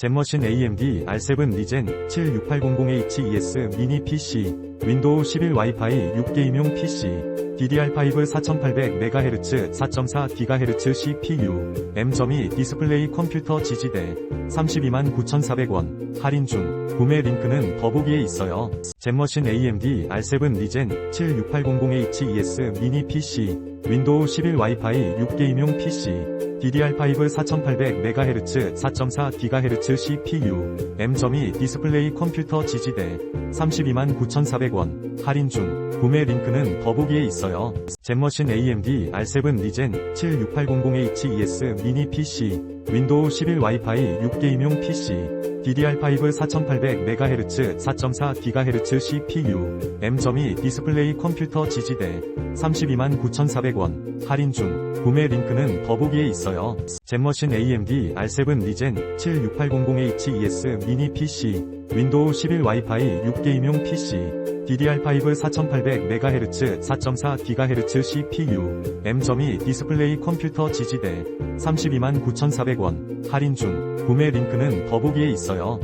잼머신 AMD R7 리젠 76800H2S 미니 PC 윈도우 11 와이파이 6게임용 PC DDR5 4800MHz 4.4GHz CPU M.2 디스플레이 컴퓨터 지지대 329,400원 할인 중 구매 링크는 더보기에 있어요. 잼머신 AMD R7 리젠 76800H2S 미니 PC 윈도우 11 와이파이 6게임용 PC DDR5 4800MHz 4.4GHz CPU M.2 디스플레이 컴퓨터 지지대 329,400원 할인 중 구매 링크는 더보기에 있어요. 잼머신 AMD R7 리젠 76800H2S 미니 PC 윈도우 11 와이파이 6게임용 PC DDR5 4800MHz 4.4GHz CPU M.2 디스플레이 컴퓨터 지지대 329,400원. 할인 중. 구매 링크는 더보기에 있어요. 잼머신 AMD R7 리젠 76800H2S 미니 PC 윈도우 11 와이파이 6게임용 PC DDR5 4800MHz 4.4GHz CPU M.2 디스플레이 컴퓨터 지지대 329,400원 할인 중 구매 링크는 더보기에 있어요.